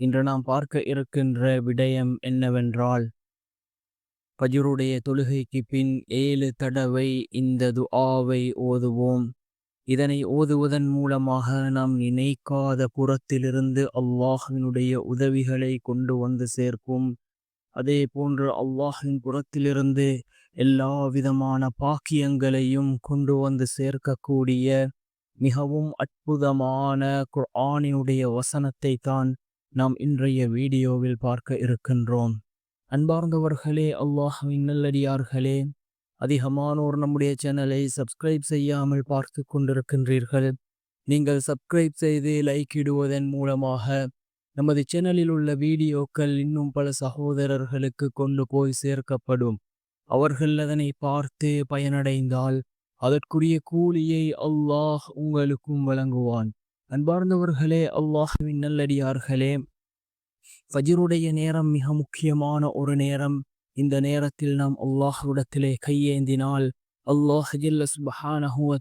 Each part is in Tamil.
இன்று நாம் பார்க்க இருக்கின்ற விடயம் என்னவென்றால் பஜருடைய தொழுகைக்கு பின் ஏழு தடவை இந்த துஆவை ஓதுவோம். இதனை ஓதுவதன் மூலமாக நாம் நினைக்காத புறத்திலிருந்து அல்லாஹினுடைய உதவிகளை கொண்டு வந்து சேர்க்கும். அதே போன்று அல்லாஹின் புறத்திலிருந்து எல்லா விதமான பாக்கியங்களையும் கொண்டு வந்து சேர்க்கக்கூடிய மிகவும் அற்புதமான குர்ஆனினுடைய வசனத்தை தான் நாம் இன்றைய வீடியோவில் பார்க்க இருக்கின்றோம். அன்பார்ந்தவர்களே அல்லாஹின் நல்லடியார்களே அதிகமானோர் நம்முடைய சேனலை சப்ஸ்கிரைப் செய்யாமல் பார்த்து கொண்டிருக்கின்றீர்கள். நீங்கள் சப்ஸ்கிரைப் செய்து லைக் இடுவதன் மூலமாக நமது சேனலில் உள்ள வீடியோக்கள் இன்னும் பல சகோதரர்களுக்கு கொண்டு போய் சேர்க்கப்படும். அவர்கள் அதனை பார்த்து பயனடைந்தால் அதற்குரிய கூலியை அல்லாஹ் உங்களுக்கும் வழங்குவான். அன்பார்ந்தவர்களே அல்லாஹுவின் நல்லடியார்களே ஃபஜருடைய நேரம் மிக முக்கியமான ஒரு நேரம். இந்த நேரத்தில் நாம் அல்லாஹ்விடத்திலே கையேந்தினால் அல்லாஹ் ஜில்ல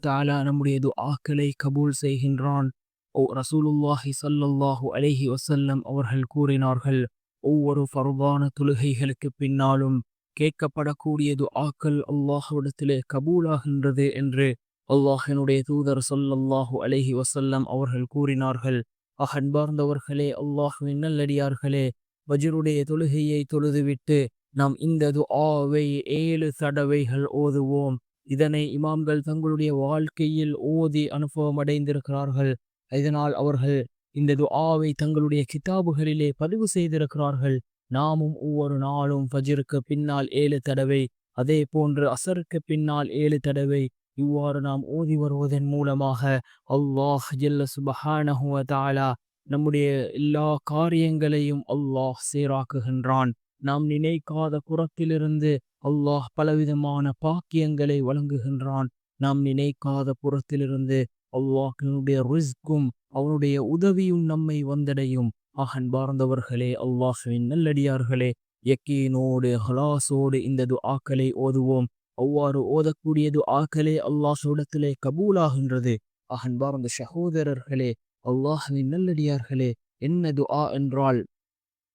தாலா நம்முடைய துஆக்களை கபூல் செய்கின்றான். ஓ ரசூலுல்லாஹி சல்லல்லாஹு அலைஹி வசல்லம் அவர்கள் கூறினார்கள் ஒவ்வொரு ஃபர்வான தொழுகைகளுக்கு பின்னாலும் கேட்கப்படக்கூடிய துஆக்கள் அல்லாஹ்விடத்திலே கபூலாகின்றது என்று அல்லாஹினுடைய தூதர் சொல்லல்லாஹு அலஹி வசல்லம் அவர்கள் கூறினார்கள் அகன்பார்ந்தவர்களே அல்லாஹுவின் நல்லடியார்களே வஜருடைய தொழுகையை தொழுதுவிட்டு நாம் இந்த துஆவை ஏழு தடவைகள் ஓதுவோம். இதனை இமாம்கள் தங்களுடைய வாழ்க்கையில் ஓதி அனுபவம் அடைந்திருக்கிறார்கள். இதனால் அவர்கள் இந்த துஆவை தங்களுடைய கிதாபுகளிலே பதிவு செய்திருக்கிறார்கள். நாமும் ஒவ்வொரு நாளும் ஃபஜிருக்கு பின்னால் ஏழு தடவை அதே போன்று அசருக்கு பின்னால் ஏழு தடவை இவ்வாறு நாம் ஓதி வருவதன் மூலமாக அல்லாஹ் ஜல்ல சுபஹானஹுவ தாலா நம்முடைய எல்லா காரியங்களையும் அல்லாஹ் சீராக்குகின்றான். நாம் நினைக்காத புறத்திலிருந்து அல்லாஹ் பலவிதமான பாக்கியங்களை வழங்குகின்றான். நாம் நினைக்காத புறத்திலிருந்து அல்லாஹினுடைய ரிஸ்கும் அவனுடைய உதவியும் நம்மை வந்தடையும். அகன்பார்ந்தவர்களே அல்லாஹுவின் நல்லடியார்களே யக்கீனோடு ஹலாசோடு இந்த துஆக்களை ஓதுவோம். அவ்வாறு ஓதக்கூடியது ஆக்களே அல்லாஹ் சூடத்திலே கபூலாகின்றது அகன்பார்ந்த சகோதரர்களே அல்லாஹின் நல்லடியார்களே என்ன துஆ என்றால்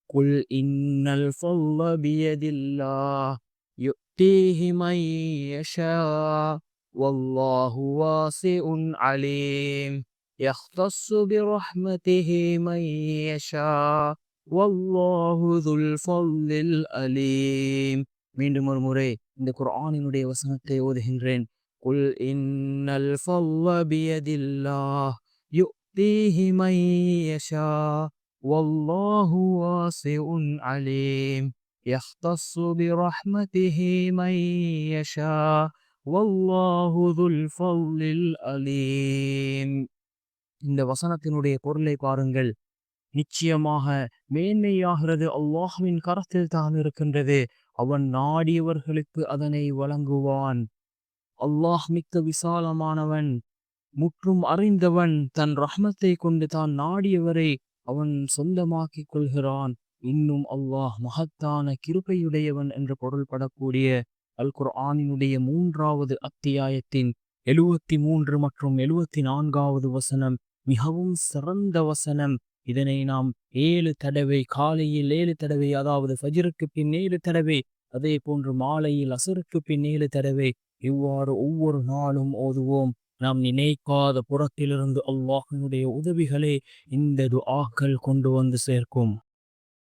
குல் இன்னல் ஃபல்ல பியதில்லாஹ் யுக்தீஹி மை யஷா வல்லாஹு வாசிஉன் அலீம் يختص برحمته من يشاء والله ذو الفضل الأليم மீண்டும் ஒரு முறை இந்த குர்ஆனினுடைய வசனத்தை ஓதுகின்றேன் குல் இன்னல் ஃபல்ல பியதில்லாஹ் யுக்தீஹி மை யஷா வல்லாஹு வாசிஉன் அலீம் يختص برحمته من يشاء والله ذو الفضل الأليم இந்த வசனத்தினுடைய பொருளை பாருங்கள் நிச்சயமாக மேன்மையாகிறது அல்லாஹுவின் கரத்தில் தான் இருக்கின்றது அவன் நாடியவர்களுக்கு அதனை வழங்குவான். அல்லாஹ் மிக்க விசாலமானவன் முற்றும் அறிந்தவன் தன் ரஹ்மத்தை கொண்டு தான் நாடியவரை அவன் சொந்தமாக்கிக் கொள்கிறான். இன்னும் அல்லாஹ் மகத்தான கிருபையுடையவன் என்று பொருள்படக்கூடிய அல் குர்ஆனினுடைய மூன்றாவது அத்தியாயத்தின் எழுவத்தி மூன்று மற்றும் எழுவத்தி நான்காவது வசனம் மிகவும் சிறந்த வசனம். இதனை நாம் ஏழு தடவை காலையில் ஏழு தடவை அதாவது ஃபஜருக்கு பின் ஏழு தடவை அதே போன்று மாலையில் அசருக்கு பின் ஏழு தடவை இவ்வாறு ஒவ்வொரு நாளும் ஓதுவோம். நாம் நினைக்காத புறத்திலிருந்து அல்லாஹனுடைய உதவிகளை இந்த துஆக்கள் கொண்டு வந்து சேர்க்கும்.